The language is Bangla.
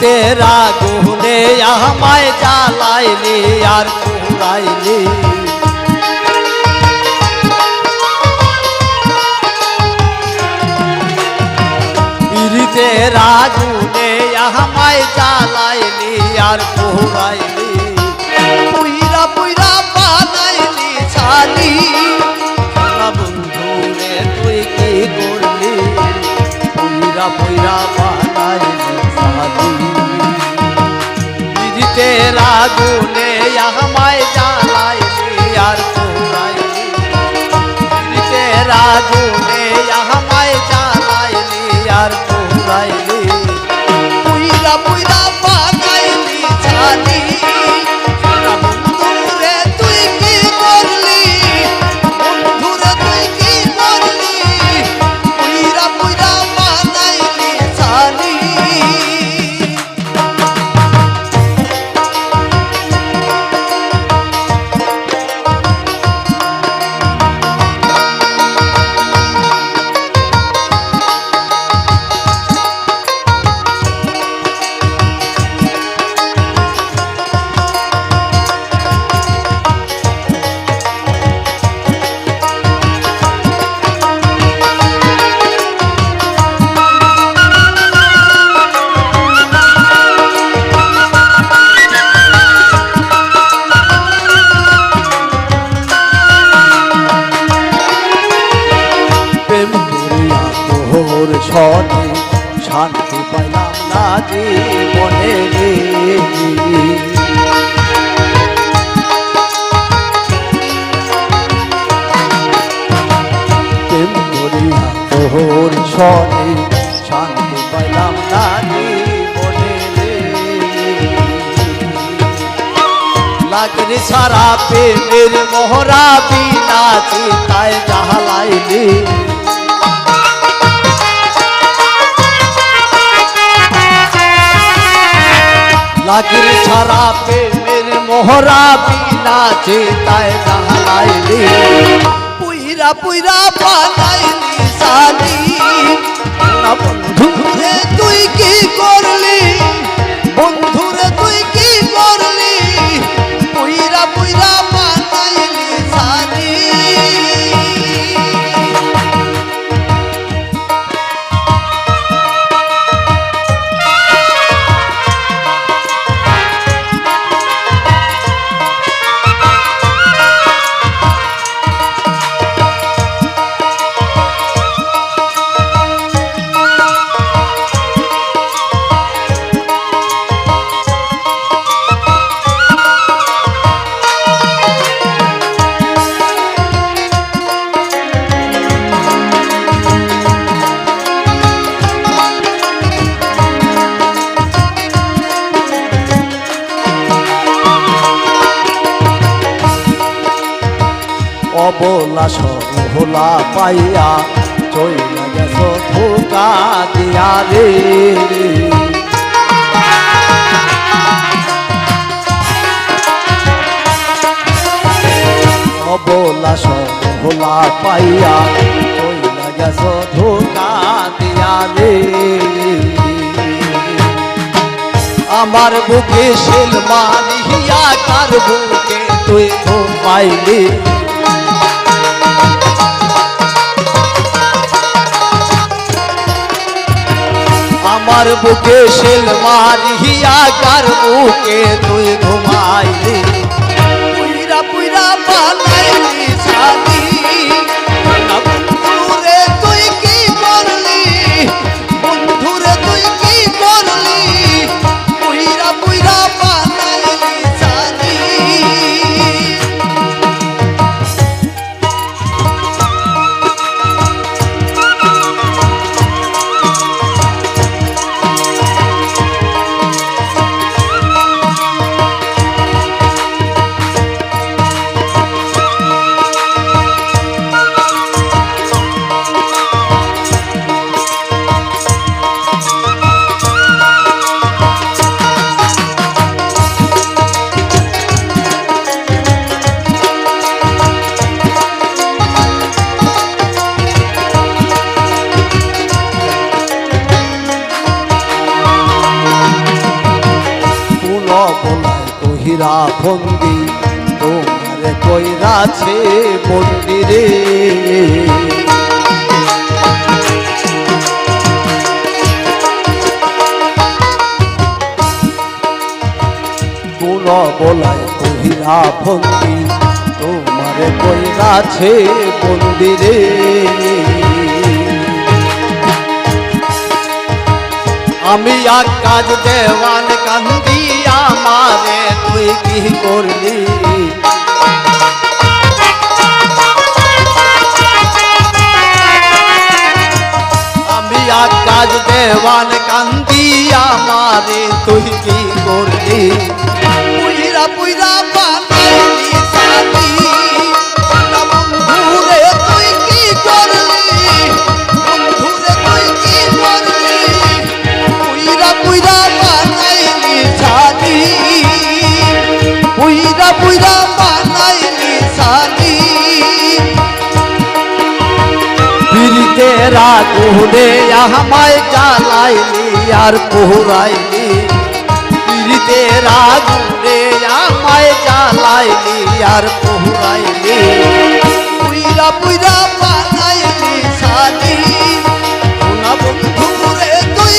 পিড়িতে রাগুনে আমায় জ্বালাইলি আর পুরাইলি পিড়িতে রাগুনে আমায় জ্বালাইলি আর পুরাইলি পুইরা পুইরা বানাইলি ছালি বন্ধু রে তুই কি করলি? পুইরা পুইরা বানাইলি ছালি রাগুনে আমায় জ্বালাইলি আর পুরাইলি পিড়িতে শান্তি পাইলাম না জীবনে রে প্রেম করিয়া তোর সনে শান্তি পাইলাম না জীবনে। লাগরে সারা প্রেমের মোহরা বিনা চিতায় জাহালাইলি লাগরে সারা প্রেমের মোহরা বিনা চিতায় জাহালাইলি পুইরা পুইরা বানাইলি অবলা সহলা পাইয়া চইলা গেছ ধোকা দিয়া রে। অবলা সহলা পাইয়া চইলা গেছ ধোকা দিয়া রে। আমার বুকে শিল মানিয়া কার বুকে তুই ঘুমাইলি? আমার বুকে শিল মারিয়া কার বুকে তুই ঘুমাইলি? বলায় কহিরা বন্দি তোমার কইরাছে মন্দিরে। বলায় কহিরা বন্দি তোমার কইরাছে মন্দিরে। আমি আর কাজ দেওয়ান কান্দি তুই কি করলি? আমি কাজ দেওয়ান কান্দি আমারে তুই কি করলি? বুইরা বানাই নিশানি পিড়িতে রাগুনে আমায় জ্বালাইলি আর পোহরাইলি পিড়িতে রাগুনে আমায় জ্বালাইলি আর পোহরাইলি বুইরা বুইরা বানাই নিশানি সোনা বন্ধু তুই